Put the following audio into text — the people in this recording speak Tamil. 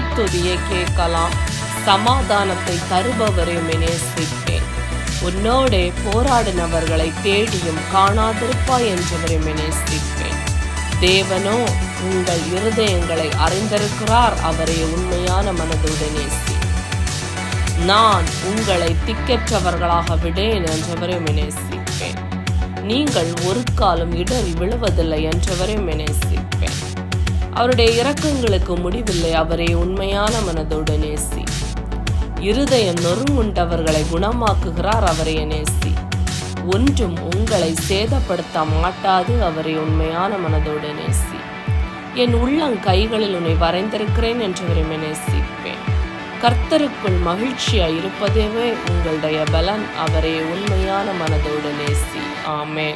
துதியை கேட்கலாம். சமாதானத்தை தருபவரையும் நேசிப்பேன் உன்னோடே போராடினவர்களை தேடியும் காணாதிருப்பாய் என்றவரையும் நேசிப்பேன் தேவனோ உங்கள் இருதயங்களை அறிந்திருக்கிறார் அவரை உண்மையான மனதோடு நேசி நான் உங்களை திக்கற்றவர்களாக விடேன் என்றவரையும் நேசிப்பேன் நீங்கள் ஒரு காலம் இடறி விழுவதில்லை என்றவரையும் நேசிப்பேன் அவருடைய இரக்கங்களுக்கு முடிவில்லை. அவரை உண்மையான மனதோடு நேசி. இருதயம் நொறுங்குண்டவர்களை குணமாக்குகிறார் அவரை நேசி. ஒன்றும் உங்களை சேதப்படுத்த மாட்டாது அவரை உண்மையான மனதோடு நேசி. என் உள்ளங் கைகளில் உன்னை வரைந்திருக்கிறேன் என்றவரை நேசிப்பேன் கர்த்தருக்குள் மகிழ்ச்சியாய் இருப்பதேவே உங்களுடைய பலன். அவரே உண்மையான மனதோடு நேசி. ஆமேன்.